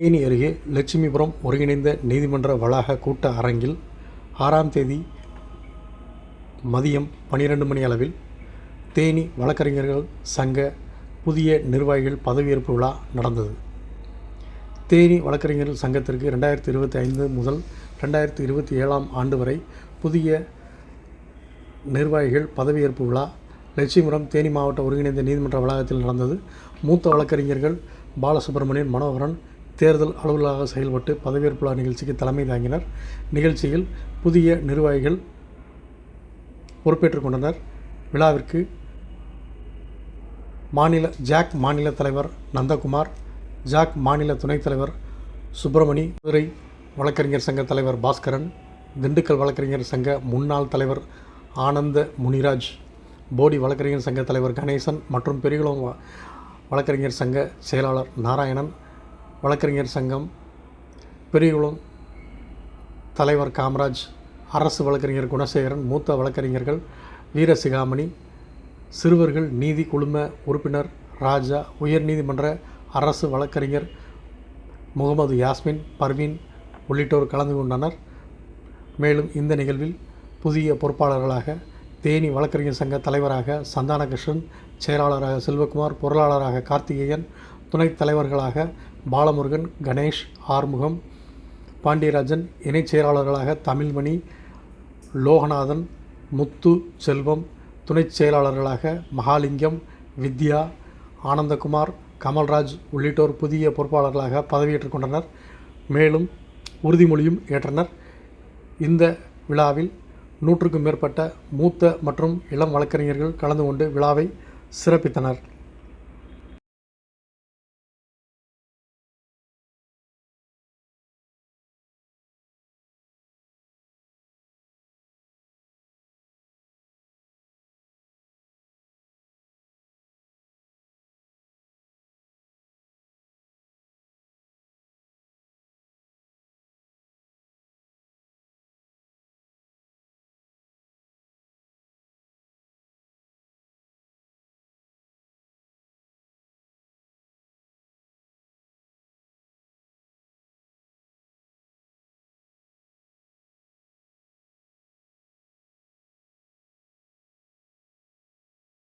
தேனி அருகே லட்சுமிபுரம் ஒருங்கிணைந்த நீதிமன்ற வளாக கூட்ட அரங்கில் ஆறாம் தேதி மதியம் பனிரெண்டு மணி அளவில் தேனி வழக்கறிஞர்கள் சங்க புதிய நிர்வாகிகள் பதவியேற்பு விழா நடந்தது. தேனி வழக்கறிஞர்கள் சங்கத்திற்கு ரெண்டாயிரத்தி இருபத்தி ஐந்து முதல் ரெண்டாயிரத்தி இருபத்தி ஏழாம் ஆண்டு வரை புதிய நிர்வாகிகள் பதவியேற்பு விழா லட்சுமிபுரம் தேனி மாவட்ட ஒருங்கிணைந்த நீதிமன்ற வளாகத்தில் நடந்தது. மூத்த வழக்கறிஞர்கள் பாலசுப்ரமணியன் மனோகரன் தேர்தல் அலுவலராக செயல்பட்டு பதவியேற்பு விழா நிகழ்ச்சிக்கு தலைமை தாங்கினர். நிகழ்ச்சியில் புதிய நிர்வாகிகள் பொறுப்பேற்றுக் கொண்டனர். விழாவிற்கு மாநில ஜாக் மாநில தலைவர் நந்தகுமார் ஜாக் மாநில துணைத் தலைவர் சுப்பிரமணி மதுரை வழக்கறிஞர் சங்க தலைவர் பாஸ்கரன் திண்டுக்கல் வழக்கறிஞர் சங்க முன்னாள் தலைவர் ஆனந்த முனிராஜ் போடி வழக்கறிஞர் சங்க தலைவர் கணேசன் மற்றும் பெரியகுளம் வழக்கறிஞர் சங்க செயலாளர் நாராயணன் வழக்கறிஞர் சங்கம் பெரியகுளம் தலைவர் காமராஜ் அரசு வழக்கறிஞர் குணசேகரன் மூத்த வழக்கறிஞர்கள் வீரசிகாமணி சிறுவர்கள் நீதி குழும உறுப்பினர் ராஜா உயர்நீதிமன்ற அரசு வழக்கறிஞர் முகமது யாஸ்மின் பர்வீன் உள்ளிட்டோர் கலந்து கொண்டனர். மேலும் இந்த நிகழ்வில் புதிய பொறுப்பாளர்களாக தேனி வழக்கறிஞர் சங்க தலைவராக சந்தானகிருஷ்ணன் செயலாளராக செல்வகுமார் பொருளாளராக கார்த்திகேயன் துணைத் தலைவர்களாக பாலமுருகன் கணேஷ் ஆறுமுகம் பாண்டியராஜன் இணைச் செயலாளர்களாக தமிழ்மணி லோகநாதன் முத்து செல்வம் துணைச் செயலாளர்களாக மகாலிங்கம் வித்யா ஆனந்தகுமார் கமல்ராஜ் உள்ளிட்டோர் புதிய பொறுப்பாளர்களாக பதவியேற்றுக் கொண்டனர். மேலும் உறுதிமொழியும் ஏற்றனர். இந்த விழாவில் நூற்றுக்கும் மேற்பட்ட மூத்த மற்றும் இளம் வழக்கறிஞர்கள் கலந்து கொண்டு விழாவை சிறப்பித்தனர்.